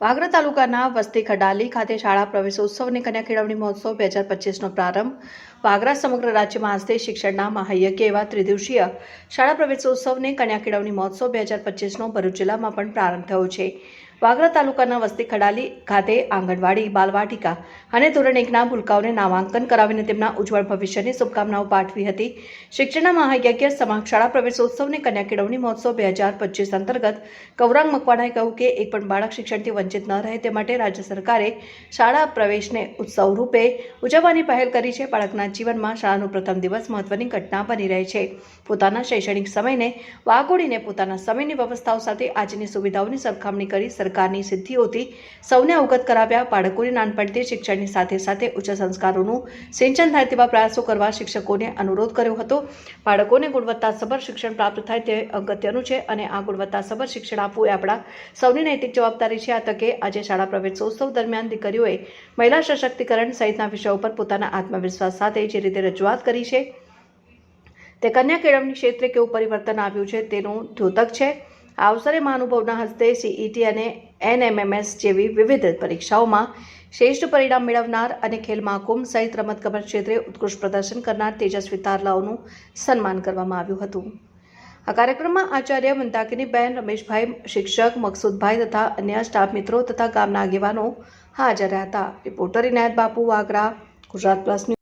વાગરા તાલુકાના વસ્તી ખડાલી ખાતે શાળા પ્રવેશોત્સવ અને કન્યા કેળવણી મહોત્સવ બે હજાર પચીસનો પ્રારંભ. વાગરા સમગ્ર રાજ્યમાં આજથી શિક્ષણના મહાયજ્ઞ એવા ત્રિદિવસીય શાળા પ્રવેશોત્સવને કન્યા કેળવણી મહોત્સવ બે હજાર પચીસનો ભરૂચ જિલ્લામાં પણ પ્રારંભ થયો છે. વાગરા તાલુકાના વસ્તી ખડાલી ખાતે આંગણવાડી, બાલવાટિકા અને ધોરણ એકના ભૂલકાઓને નામાંકન કરાવીને તેમના ઉજ્જવળ ભવિષ્યની શુભકામનાઓ પાઠવી હતી. શિક્ષણના મહાયજ્ઞ સમાગ શાળા પ્રવેશોત્સવને કન્યા કેળવણી મહોત્સવ બે હજાર પચીસ અંતર્ગત કૌરાંગ મકવાણાએ કહ્યું કે એક પણ બાળક શિક્ષણથી વંચિત ન રહે તે માટે રાજ્ય સરકારે શાળા પ્રવેશને ઉત્સવ રૂપે ઉજવવાની પહેલ કરી છે. બાળકના જીવનમાં શાળાનો પ્રથમ દિવસ મહત્વની ઘટના બની રહે છે. પોતાના શૈક્ષણિક સમયને વાગોડીને પોતાના સમયની વ્યવસ્થાઓ સાથે આજની સુવિધાઓની સરખામણી કરી સરકારની સિદ્ધિઓથી સૌને અવગત કરાવ્યા. બાળકોને નાનપણથી શિક્ષણની સાથે સાથે ઉચ્ચ સંસ્કારોનું સિંચન થાય તેવા પ્રયાસો કરવા શિક્ષકોને અનુરોધ કર્યો હતો. બાળકોને ગુણવત્તાસભર શિક્ષણ પ્રાપ્ત થાય તે અગત્યનું છે અને આ ગુણવત્તાસભર શિક્ષણ આપવું એ આપણા સૌની નૈતિક જવાબદારી છે. આ તકે આજે શાળા પ્રવેશોત્સવ દરમિયાન દીકરીઓએ મહિલા સશક્તિકરણ સહિતના વિષયો પર પોતાના આત્મવિશ્વાસ સાથે જે રીતે રજૂઆત કરી છે તે કન્યા કેળવણી ક્ષેત્રે કેવું પરિવર્તન આવ્યું છે તેનું દ્યોતક છે. આ અવસરે મહાનુભાવના હસ્તે સીઈટી અને એનએમએમએસ જેવી વિવિધ પરીક્ષાઓમાં શ્રેષ્ઠ પરિણામ મેળવનાર અને ખેલ મહાકુંભ સહિત રમતગમત ક્ષેત્રે ઉત્કૃષ્ટ પ્રદર્શન કરનાર તેજસ્વી તારલાઓનું સન્માન કરવામાં આવ્યું હતું. આ કાર્યક્રમમાં આચાર્ય મંદાકિનીબેન રમેશભાઈ, શિક્ષક મકસૂદભાઈ તથા અન્ય સ્ટાફ મિત્રો તથા ગામના આગેવાનો હાજર રહ્યા હતા. રિપોર્ટર ઇનાયત બાપુ, વાગરા, ગુજરાત પ્લસ